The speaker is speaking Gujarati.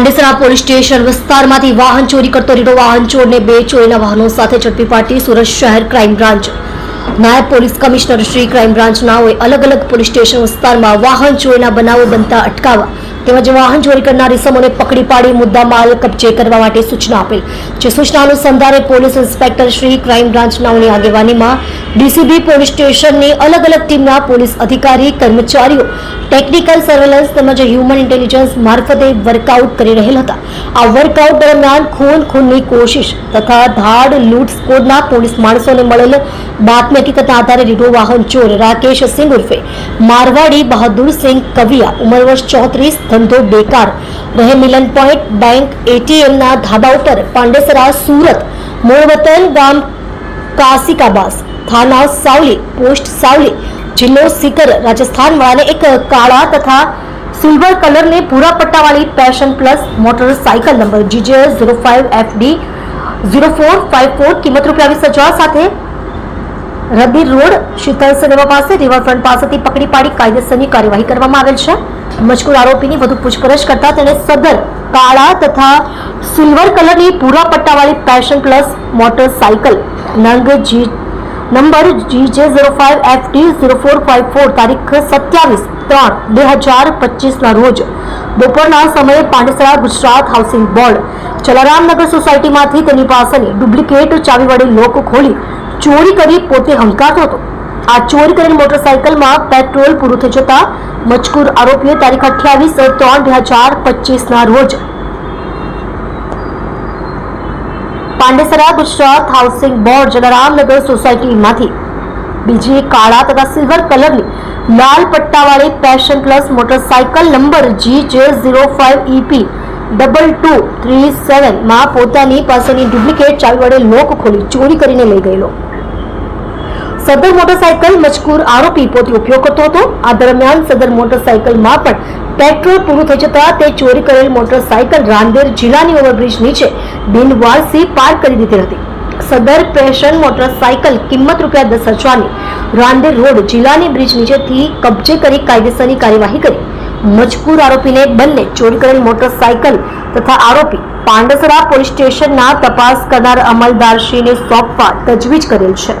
પાંડેસરા પોલીસ સ્ટેશન વિસ્તારમાંથી વાહન ચોરી કરતો રીડો વાહન ચોરને બે ચોરીના વાહનો સાથે ઝડપી પાડતી સુરત શહેર ક્રાઇમ બ્રાન્ચ. નાયબ પોલીસ કમિશનર શ્રી ક્રાઇમ બ્રાન્ચનાઓએ અલગ અલગ પોલીસ સ્ટેશન વિસ્તારમાં વાહન ચોરીના બનાવો બનતા અટકાવવા તેમજ વાહન ચોરી કરનાર ઇસમોને પકડી પાડી મુદ્દા માલ કબજે કરવા માટે સૂચના આપેલ. જે સૂચના અનુસંધાને પોલીસ ઇન્સ્પેક્ટર શ્રી ક્રાઇમ બ્રાન્ચનાઓની આગેવાનીમાં ડીસીબી પોલીસ સ્ટેશનની અલગ અલગ ટીમના પોલીસ અધિકારી, કર્મચારીઓ, ટેકનિકલ સર્વેલન્સ તેમજ હ્યુમન ઇન્ટેલિજન્સ મારફતે વર્કઆઉટ કરી રહેલ હતા. આ વર્કઆઉટ દરમિયાન ખૂન ખૂનની કોશિશ તથા ધાડ લૂંટ સ્કોડના પોલીસ માણસોને મળેલ બાતમી હકીકતના આધારે રીઢો વાહન ચોર રાકેશ સિંહ ઉર્ફે મારવાડી બહાદુર સિંહ કવિયા, ઉંમર વર્ષ ચોત્રીસ ધંધો બેકાર. રહે મિલન પોઈન્ટ બેંક એટીએમના ધાબા ઉપર પાંડેસરા, સુરત મૂળ વતન ગામ કાસિકાબાસ થાના, સાવલી, પોસ્ટ સાવલી, જિલ્લો સિકર રાજસ્થાન વાળાને એક કાળા તથા સિલ્વર કલરની ભૂરા પટ્ટાવાળી passion plus motorcycle number GJ zero five FD zero four five four, કિંમત રૂપિયા વીસ હજાર સાથે રબી રોડ, શીતલ સિનેમા પાસે, રિવરફ્રન્ટ પાસેથી પકડી પાડી કાયદેસરની કાર્યવાહી કરવામાં આવેલ છે. મજકૂર આરોપીની વધુ પૂછપરછ કરતા તેને સદર, કાળા તથા સિલ્વર કલરની પૂરા પટ્ટાવાળી પેશન પ્લસ મોટરસાઇકલ નંગ G, number G J zero five F T zero four five four તારીખ સત્યાવીસ ત્રણ બે હજાર પચીસના રોજ બપોરના સમયે પાંડેસરા ગુજરાત હાઉસિંગ બોર્ડ, જલારામનગર સોસાયટીમાંથી તેની પાસેની ડુપ્લિકેટ ચાવીવાળી લોક ખોલી ચોરી કરી પોતે હંકારતો હતો. આ ચોરી કરેલ મોટરસાઇકલમાં પેટ્રોલ પૂરું થઈ જતા મજકૂર આરોપીએ તારીખ અઠ્યાવીસ ત્રણ બે હજાર પચીસના રોજ પાંડેસરા ગુજરાત હાઉસિંગ બોર્ડ જલારામનગર સોસાયટીમાંથી બીજી કાળા તથા સિલ્વર કલરની લાલ પટ્ટાવાળી passion plus motorcycle number G J zero five E P double two three સેવનમાં પોતાની પાસેની ડુપ્લિકેટ ચાવી વડે લોક ખોલી ચોરી કરીને લઈ ગયેલો. સદર મોટરસાઇકલ મજકૂર આરોપી પોતે ઉપયોગ કરતો હતો. આ દરમિયાન સદર મોટરસાઇકલમાં પણ પેટ્રોલ પૂરું થઈ જતા તે ચોરી કરેલ મોટરસાઇકલ રાંદેર જિલ્લાની ઓવરબ્રિજ નીચે બિનવારસી પાર્ક કરી દીધી હતી. સદર પેશન મોટરસાઇકલ કિંમત રૂપિયા દસ હજારની રાંદેર રોડ જિલ્લાની બ્રિજ નીચેથી કબજે કરી કાયદેસરની કાર્યવાહી કરી. મજકૂર આરોપીને બંને ચોરી કરેલ મોટરસાઇકલ તથા આરોપી પાંડસરા પોલીસ સ્ટેશનના તપાસ કરનાર અમલદારશ્રીને સોંપવા તજવીજ કરેલ છે.